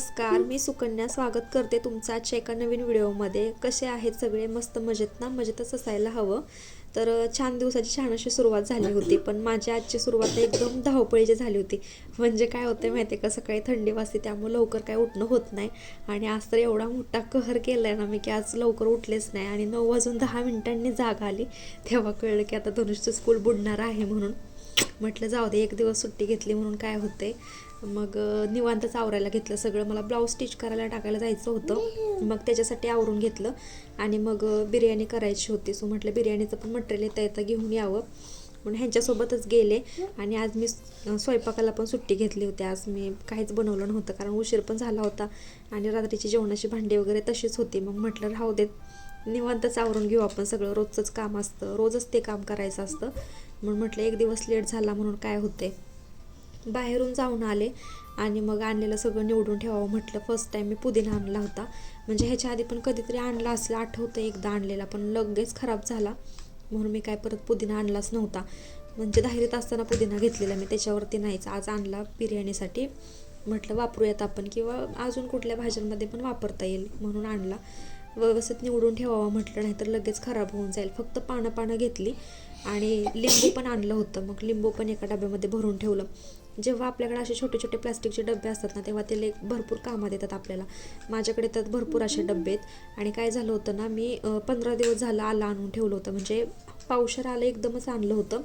नमस्कार मी सुकन्या. स्वागत करते तुमचं आजच्या एका नवीन व्हिडिओमध्ये. कसे आहेत सगळे? मस्त मजेत ना? मजेतच असायला हवं. तर छान दिवसाची छान अशी सुरुवात झाली होती पण माझी आजची सुरुवात एकदम धावपळीची झाली होती. म्हणजे काय होतं माहिती आहे का? सकाळी थंडी वाजते त्यामुळे लवकर काय उठणं होत नाही. आणि आज तर एवढा मोठा कहर केला आहे ना मी की आज लवकर उठलेच नाही. आणि नऊ वाजून दहा मिनिटांनी जाग आली. तेव्हा कळलं की आता धनुषचं स्कूल बुडणार आहे म्हणून. म्हटलं जाऊ दे एक दिवस सुट्टी घेतली म्हणून काय होते मग निवांतच आवरायला घेतलं सगळं. मला ब्लाऊज स्टिच करायला टाकायला जायचं होतं. मग त्याच्यासाठी आवरून घेतलं. आणि मग बिर्याणी करायची होती. सो म्हटलं बिर्याणीचं पण मटेरियल येता येता घेऊन यावं. म्हणून ह्यांच्यासोबतच गेले. आणि आज मी स्वयंपाकाला पण सुट्टी घेतली होती. आज मी काहीच बनवलं नव्हतं कारण उशीर पण झाला होता. आणि रात्रीची जेवणाची भांडी वगैरे तशीच होती. मग म्हटलं राहू देत. निवांतच आवरून घेऊ आपण सगळं. रोजचंच काम असतं. रोजच ते काम करायचं असतं. म्हणून म्हटलं एक दिवस लेट झाला म्हणून काय होते बाहेरून जाऊन आले आणि मग आणलेलं सगळं निवडून ठेवावं म्हटलं. फर्स्ट टाईम मी पुदिना आणला होता. म्हणजे ह्याच्या आधी पण कधीतरी आणला असला आठवतं एकदा आणलेला पण लगेच खराब झाला. म्हणून मी काय परत पुदिना आणलाच नव्हता. म्हणजे दहावीत असताना पुदिना घेतलेला मी त्याच्यावरती नाहीच. आज आणला बिर्याणीसाठी. म्हटलं वापरूयात आपण किंवा अजून कुठल्या भाज्यांमध्ये पण वापरता येईल म्हणून आणला. व्यवस्थित निवडून ठेवावं म्हटलं नाहीतर लगेच खराब होऊन जाईल. फक्त पानं पानं घेतली आणि लिंबू पण आणलं होतं. मग लिंबू पण एका डब्यामध्ये भरून ठेवलं. जेव्हा आपल्याकडे असे छोटे छोटे प्लास्टिकचे डबे असतात ना तेव्हा ते लेख भरपूर कामात येतात आपल्याला. माझ्याकडे तर भरपूर असे डबे आहेत. आणि काय झालं होतं ना मी पंधरा दिवस झालं आला आणून ठेवलं होतं. म्हणजे पावशर आलं एकदमच आणलं होतं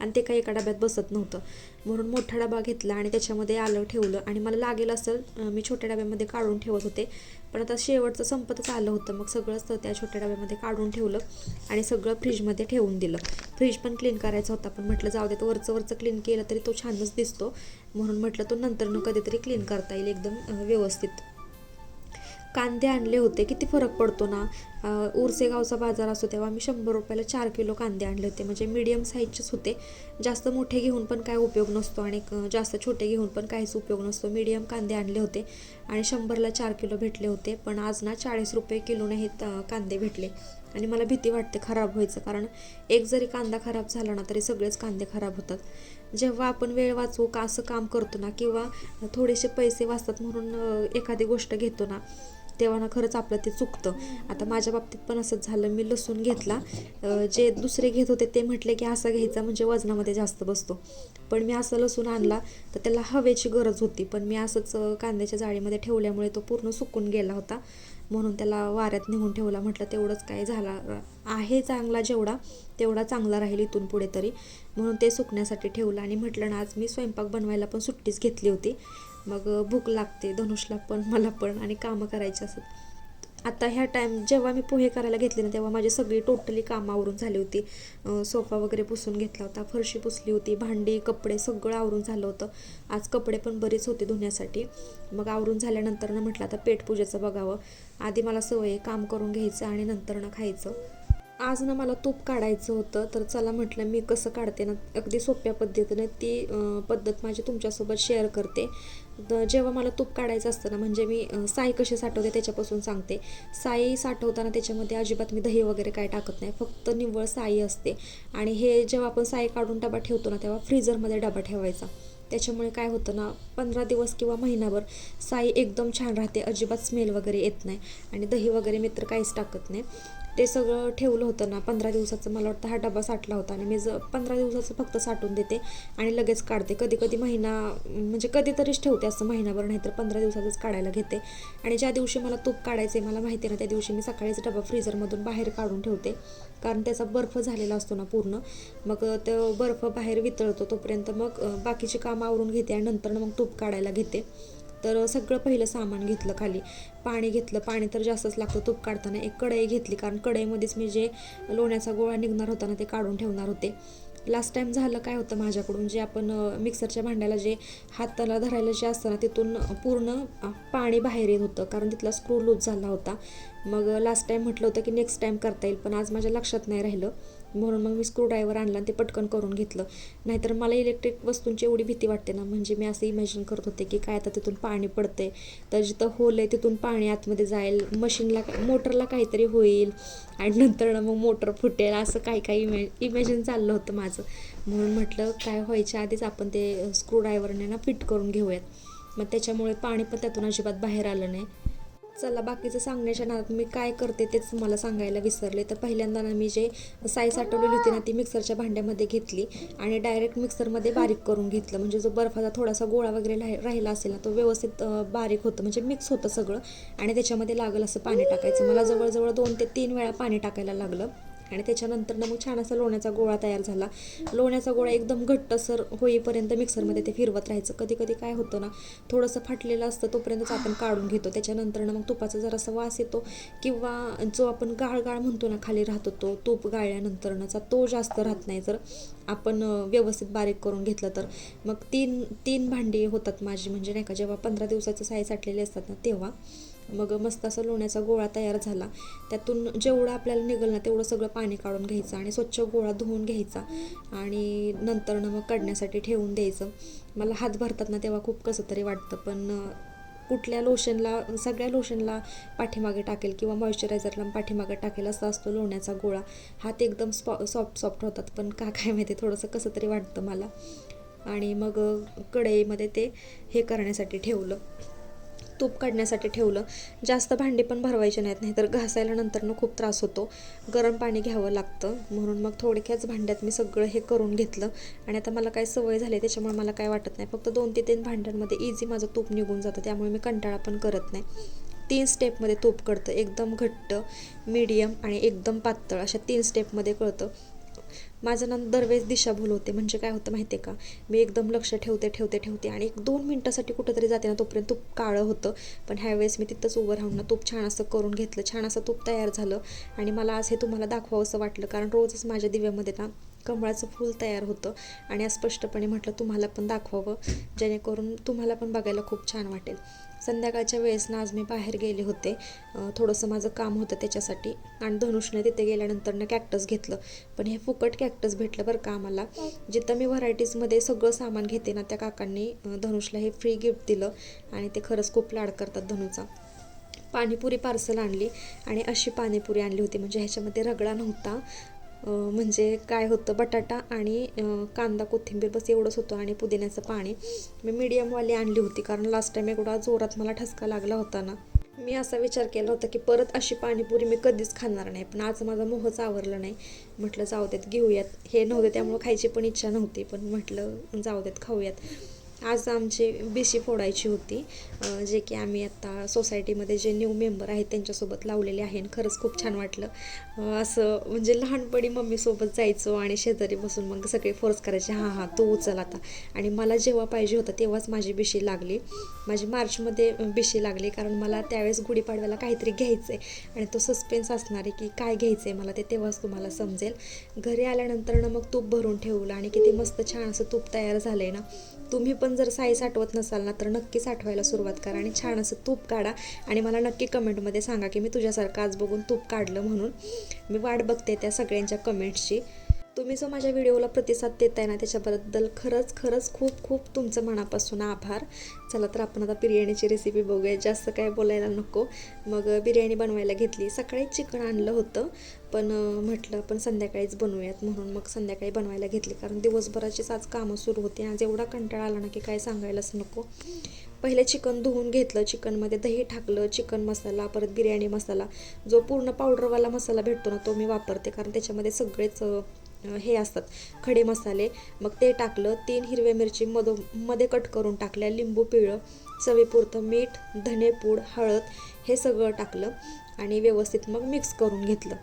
आणि ते काही एका डब्यात बसत नव्हतं. म्हणून मोठा डबा घेतला आणि त्याच्यामध्ये आलं ठेवलं. आणि मला लागेल असं मी छोट्या डब्यामध्ये काढून ठेवत होते. पण आता शेवटचं संपतच आलं होतं. मग सगळंच त्या छोट्या डब्यामध्ये काढून ठेवलं आणि सगळं फ्रीजमध्ये ठेवून दिलं. फ्रीज पण क्लीन करायचा होता. पण म्हटलं जाऊ दे तो वरचं वरचं क्लीन केलं तरी तो छानच दिसतो. म्हणून म्हटलं तो नंतरनं कधीतरी क्लीन करता येईल एकदम व्यवस्थित. कांदे आणले होते. किती फरक पडतो ना? उरसे गावचा बाजार असतो तेव्हा मी शंभर रुपयाला चार किलो कांदे आणले होते. म्हणजे मीडियम साईजचेच होते. जास्त मोठे घेऊन पण काय उपयोग नसतो आणि जास्त छोटे घेऊन पण काहीच उपयोग नसतो. मीडियम कांदे आणले होते आणि शंभरला चार किलो भेटले होते. पण आज ना चाळीस रुपये किलोने हे कांदे भेटले. आणि मला भीती वाटते खराब व्हायचं. कारण एक जरी कांदा खराब झाला ना तरी सगळेच कांदे खराब होतात. जेव्हा आपण वेळ वाचवू का असं काम करतो ना किंवा थोडेसे पैसे वाचतात म्हणून एखादी गोष्ट घेतो ना तेव्हा ना खरंच आपलं ते चुकतं. आता माझ्या बाबतीत पण असंच झालं. मी लसूण घेतला. जे दुसरे घेत होते ते म्हटले की असा घ्यायचा म्हणजे वजनामध्ये जास्त बसतो. पण मी असं लसूण आणला तर त्याला हवेची गरज होती. पण मी असंच कांद्याच्या जाळीमध्ये ठेवल्यामुळे तो पूर्ण सुकून गेला होता. म्हणून त्याला वाऱ्यात नेऊन ठेवला. म्हटलं तेवढंच काय झाला आहे चांगला जेवढा तेवढा चांगला राहील इथून पुढे तरी. म्हणून ते सुकण्यासाठी ठेवलं. आणि म्हटलं ना आज मी स्वयंपाक बनवायला पण सुट्टीच घेतली होती. मग भूक लागते धनुषला पण मला पण आणि कामं करायची असत आता ह्या टाईम जेव्हा मी पोहे करायला घेतले ना तेव्हा माझी सगळी टोटली कामं आवरून झाली होती. सोफा वगैरे पुसून घेतला होता फरशी पुसली होती भांडी कपडे सगळं आवरून झालं होतं. आज कपडे पण बरेच होते धुण्यासाठी. मग आवरून झाल्यानंतर ना म्हटलं आता पेटपूजेचं बघावं. आधी मला सवय काम करून घ्यायचं आणि नंतर ना खायचं. आज ना मला तूप काढायचं होतं तर चला म्हटलं मी कसं काढते ना अगदी सोप्या पद्धतीनं ती पद्धत माझी तुमच्यासोबत शेअर करते. जेव्हा मला तूप काढायचं असतं ना म्हणजे मी साई कशी साठवते त्याच्यापासून सांगते. साई साठवताना त्याच्यामध्ये अजिबात मी दही वगैरे काय टाकत नाही फक्त निव्वळ साई असते. आणि हे जेव्हा आपण साई काढून डबा ठेवतो ना तेव्हा फ्रीजरमध्ये डबा ठेवायचा. त्याच्यामुळे काय होतं ना पंधरा दिवस किंवा महिनाभर साई एकदम छान राहते अजिबात स्मेल वगैरे येत नाही. आणि दही वगैरे मी तर काहीच टाकत नाही. ते सगळं ठेवलं होतं ना पंधरा दिवसाचं. मला वाटतं हा डबा साठला होता आणि मी ज पंधरा दिवसाचं फक्त साठवून देते आणि लगेच काढते. कधी कधी महिना म्हणजे कधीतरीच ठेवते असं महिनाभर नाही तर पंधरा दिवसाचंच काढायला घेते. आणि ज्या दिवशी मला तूप काढायचं आहे मला माहिती आहे ना त्या दिवशी मी सकाळीच डबा फ्रीजरमधून बाहेर काढून ठेवते. कारण त्याचा बर्फ झालेला असतो ना पूर्ण. मग तो बर्फ बाहेर वितळतो तोपर्यंत मग बाकीची कामं आवरून घेते आणि नंतर मग तूप काढायला घेते. तर सगळं पहिलं सामान घेतलं खाली. पाणी घेतलं. पाणी तर जास्तच लागतं तूप काढताना. एक कढई घेतली कारण कढईमध्येच मी जे लोण्याचा गोळा निघणार होता ना ते काढून ठेवणार होते. लास्ट टाईम झालं काय होतं माझ्याकडून? जे आपण मिक्सरच्या भांड्याला जे हाताला धरायला जे असतं ना तिथून पूर्ण पाणी बाहेर येत होतं. कारण तिथला स्क्रू लूज झाला होता. मग लास्ट टाईम म्हटलं होतं की नेक्स्ट टाईम करता येईल पण आज माझ्या लक्षात नाही राहिलं. म्हणून मग मी स्क्रूड्रायव्हर आणला आणि ते पटकन करून घेतलं. नाहीतर मला इलेक्ट्रिक वस्तूंची एवढी भीती वाटते ना म्हणजे मी असं इमॅजिन करत होते की काय आता तिथून पाणी पडते तर जिथं होल आहे तिथून पाणी आतमध्ये जाईल मशीनला मोटरला काहीतरी होईल आणि नंतर ना मग मोटर फुटेल असं काही काही इमे इमॅजिन चाललं होतं माझं. म्हणून म्हटलं काय व्हायच्या आधीच आपण ते स्क्रूड्रायव्हरने ना फिट करून घेऊयात. मग त्याच्यामुळे पाणी पण त्यातून अजिबात बाहेर आलं नाही. चला बाकीचं सांगण्याच्या नादात मी काय करते तेच तुम्हाला सांगायला विसरले. तर पहिल्यांदा ना मी जे साई साठवलेली होती ना ती मिक्सरच्या भांड्यामध्ये घेतली आणि डायरेक्ट मिक्सरमध्ये बारीक करून घेतलं. म्हणजे जो बर्फाचा थोडासा गोळा वगैरे राहि- राहिला असेल ना तो व्यवस्थित बारीक होतं. म्हणजे मिक्स होतं सगळं आणि त्याच्यामध्ये लागलं असं पाणी टाकायचं. मला जवळजवळ दोन ते तीन वेळा पाणी टाकायला लागलं. आणि त्याच्यानंतर ना मग छान असा लोण्याचा गोळा तयार झाला. लोण्याचा गोळा एकदम घट्टसर होईपर्यंत मिक्सरमध्ये ते फिरवत राहायचं. कधी कधी काय होतं ना थोडंसं फाटलेलं असतं तोपर्यंतच आपण काढून घेतो. त्याच्यानंतर ना मग तुपाचा जरासा वास येतो किंवा जो आपण गाळ गाळ म्हणतो ना खाली राहतो तो तूप गाळल्यानंतरचा तो जास्त राहत नाही जर. आपण व्यवस्थित बारीक करून घेतलं तर. मग तीन तीन भांडी होतात माझी म्हणजे नाही का जेव्हा पंधरा दिवसाचं साय साठलेले असतात ना तेव्हा. मग मस्त असा लोण्याचा गोळा तयार झाला. त्यातून जेवढं आपल्याला निघल ना तेवढं सगळं पाणी काढून घ्यायचं आणि स्वच्छ गोळा धुवून घ्यायचा. आणि नंतरनं मग काढण्यासाठी ठेवून द्यायचं. मला हात भरतात ना तेव्हा खूप कसं तरी वाटतं पण कुठल्या लोशनला सगळ्या लोशनला पाठीमागे टाकेल किंवा मॉइश्चरायझरला पाठीमागे टाकेल असा असतो लोण्याचा गोळा. हात एकदम स्पॉ सॉफ्ट सॉफ्ट होतात पण का काय माहिती थोडंसं कसं तरी वाटतं मला. आणि मग कढईमध्ये ते हे करण्यासाठी ठेवलं. तूप काढण्यासाठी ठेवलं. जास्त भांडी पण भरवायचे नाहीत नाहीतर घासायला नंतरनं खूप त्रास होतो. गरम पाणी घ्यावं लागतं. म्हणून मग थोडक्याच भांड्यात मी सगळं हे करून घेतलं. आणि आता मला काय सवय झाली त्याच्यामुळे मला काय वाटत नाही. फक्त दोन ते तीन भांड्यांमध्ये इझी माझं तूप निघून जातं. त्यामुळे मी कंटाळा पण करत नाही. तीन स्टेपमध्ये तूप कळतं. एकदम घट्ट मीडियम आणि एकदम पातळ अशा तीन स्टेपमध्ये कळतं. माझं ना दरवेळेस दिशाभूल होते. म्हणजे काय होतं माहिती आहे का? मी एकदम लक्ष ठेवते ठेवते ठेवते आणि एक दोन मिनटासाठी कुठंतरी जाते ना तोपर्यंत तूप काळं होतं. पण ह्यावेळेस मी तिथंच उभं राहून ना तूप छान असं करून घेतलं. छान असं तूप तयार झालं आणि मला आज हे तुम्हाला दाखवावं असं वाटलं. कारण रोजच माझ्या दिव्यामध्ये ना कमळाचं फूल तयार होतं आणि आज स्पष्टपणे म्हटलं तुम्हाला पण दाखवावं जेणेकरून तुम्हाला पण बघायला खूप छान वाटेल. संध्याकाळच्या वेळेस ना आज मी बाहेर गेले होते. थोडंसं माझं काम होतं त्याच्यासाठी. आणि धनुषने तिथे गेल्यानंतर ना कॅक्टस घेतलं. पण हे फुकट कॅक्टस भेटलं बरं का आम्हाला. जिथं मी व्हरायटीजमध्ये सगळं सामान घेते ना त्या काकांनी धनुषला हे फ्री गिफ्ट दिलं. आणि ते खरंच खूप लाड करतात धनुचा. पाणीपुरी पार्सल आणली. आणि अशी पाणीपुरी आणली होती. म्हणजे ह्याच्यामध्ये रगडा नव्हता. म्हणजे काय होतं बटाटा आणि कांदा कोथिंबीर बस एवढंच होतं आणि पुदिन्याचं पाणी मी मीडियमवाली आणली होती कारण लास्ट टाईम एवढा जोरात मला ठसका लागला होता ना. मी असा विचार केला होता की परत अशी पाणीपुरी मी कधीच खाणार नाही पण आज माझा मोहच आवरला नाही. म्हटलं जाऊ देत घेऊयात. हे नव्हते त्यामुळं खायची पण इच्छा नव्हती पण म्हटलं जाऊ देत खाऊयात. आज आमची बिशी फोडायची होती. जे की आम्ही आता सोसायटीमध्ये जे न्यू मेंबर आहेत त्यांच्यासोबत लावलेले आहे आणि खरंच खूप छान वाटलं. असं म्हणजे लहानपणी मम्मीसोबत जायचो आणि शेजारी बसून मग सगळे फोर्स करायचे हां हां तू उचल आता. आणि मला जेव्हा पाहिजे होतं तेव्हाच माझी बिशी लागली. माझी मार्चमध्ये बिशी लागली कारण मला त्यावेळेस गुढीपाडव्याला काहीतरी घ्यायचं आहे आणि तो सस्पेन्स असणार आहे की काय घ्यायचं आहे मला ते तेव्हाच तुम्हाला समजेल. घरी आल्यानंतर ना मग तूप भरून ठेवलं आणि किती मस्त छान असं तूप तयार झालं आहे ना. तुम्ही पण जर साई साठवत नसाल ना तर नक्की साठवायला सुरुवात करा आणि छान असं तूप काढा. आणि मला नक्की कमेंटमध्ये सांगा की मी तुझ्यासारखं आज बघून तूप काढलं म्हणून. मी वाट बघते त्या सगळ्यांच्या कमेंट्सची. तुम्ही जो माझ्या व्हिडिओला प्रतिसाद देताय ना त्याच्याबद्दल खरंच खरंच खूप खूप तुमचं मनापासून आभार. चला तर आपण आता बिर्याणीची रेसिपी बघूया. जास्त काय बोलायला नको. मग बिर्याणी बनवायला घेतली. सकाळी चिकन आणलं होतं पण म्हटलं आपण संध्याकाळीच बनवूयात म्हणून मग संध्याकाळी बनवायला घेतली. कारण दिवसभराचीच आज कामं सुरू होती आज एवढा कंटाळा आला ना की काय सांगायलाच नको. पहिले चिकन धुवून घेतलं. चिकनमध्ये दही टाकलं. चिकन मसाला परत बिर्याणी मसाला. जो पूर्ण पावडरवाला मसाला भेटतो ना तो मी वापरते. कारण त्याच्यामध्ये सगळेच हे असतात खडे मसाले. मग ते टाकलं तीन हिरव्या मिरची मधो मध्ये कट करून टाकल्या लिंबू पिळं चवीपुरतं मीठ धनेपूड हळद हे सगळं टाकलं आणि व्यवस्थित मग मिक्स करून घेतलं.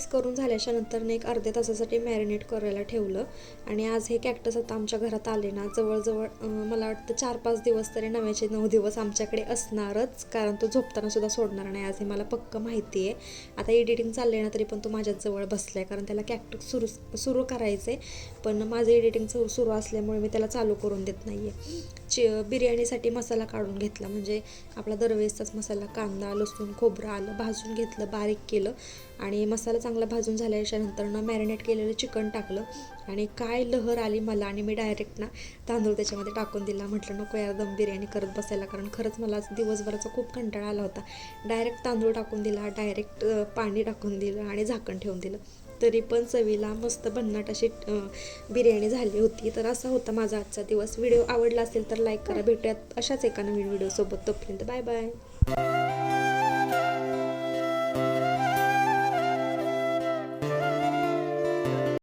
मिक्स करून झाल्याच्यानंतर एक अर्ध्या तासासाठी मॅरिनेट करायला ठेवलं. आणि आज हे कॅक्टस आता आमच्या घरात आले ना जवळजवळ मला वाटतं चार पाच दिवस तरी नव्याचे नऊ दिवस आमच्याकडे असणारच. कारण तो झोपताना सुद्धा सोडणार नाही आज हे मला पक्क माहिती आहे. आता एडिटिंग चालले ना तरी पण तो माझ्याजवळ बसला बसलाय. कारण त्याला कॅक्टस सुरू सुरू करायचं आहे पण माझं एडिटिंग सुरू असल्यामुळे मी त्याला चालू करून देत नाही आहे चि बिर्याणीसाठी मसाला काढून घेतला. म्हणजे आपला दरवेळेसचाच मसाला कांदा लसूण खोबरं आलं भाजून घेतलं बारीक केलं. आणि मसाला चांगला भाजून झाल्याच्या नंतरनं मॅरिनेट केलेलं चिकन टाकलं. आणि काय लहर आली मला आणि मी डायरेक्ट ना तांदूळ त्याच्यामध्ये टाकून दिला. म्हटलं नको यार दम बिर्याणी करत बसायला. कारण खरंच मला आज दिवसभराचा खूप कंटाळा आला होता. डायरेक्ट तांदूळ टाकून दिला डायरेक्ट पाणी टाकून दिलं आणि झाकण ठेवून दिलं. तरी पण चवीला मस्त भन्नाट अशी बिर्याणी झाली होती. तर असा होता माझा आजचा दिवस. व्हिडिओ आवडला असेल तर लाईक करा. भेटूयात अशाच एका नवीन व्हिडिओसोबत तोपर्यंत बाय बाय